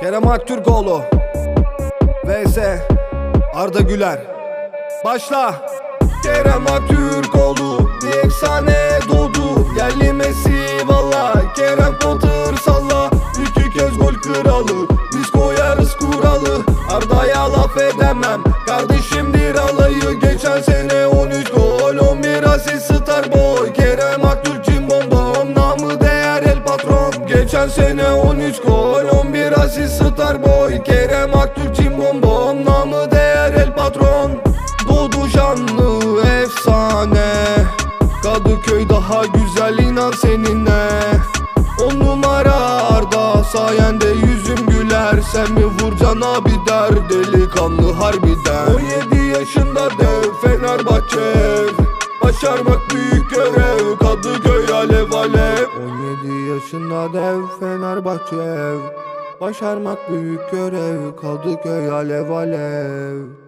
Kerem Aktürkoğlu vs Arda Güler. Başla. Kerem Aktürkoğlu bir efsane doğdu. Yerli Messi valla. Kerem Potter salla. İki kez gol kralı. Biz koyarız kuralı. Arda'ya laf edemem. Kardeşimdir alayı. Geçen sene 13 gol 11 asist star boy. Kerem Aktürk cimbom bom Namı değer el patron. Geçen sene 13 gol 11 patron Doğdu canlı efsane. Kadıköy daha güzel inan seninle. On numara Arda sayende yüzüm güler. Sen mi vuracaksın abi der delikanlı harbiden. 17 yaşında dev Fenerbahçe. Başarmak büyük görev Kadıköy alev alev. 17 yaşında dev Fenerbahçe. Başarmak büyük görev Kadıköy alev alev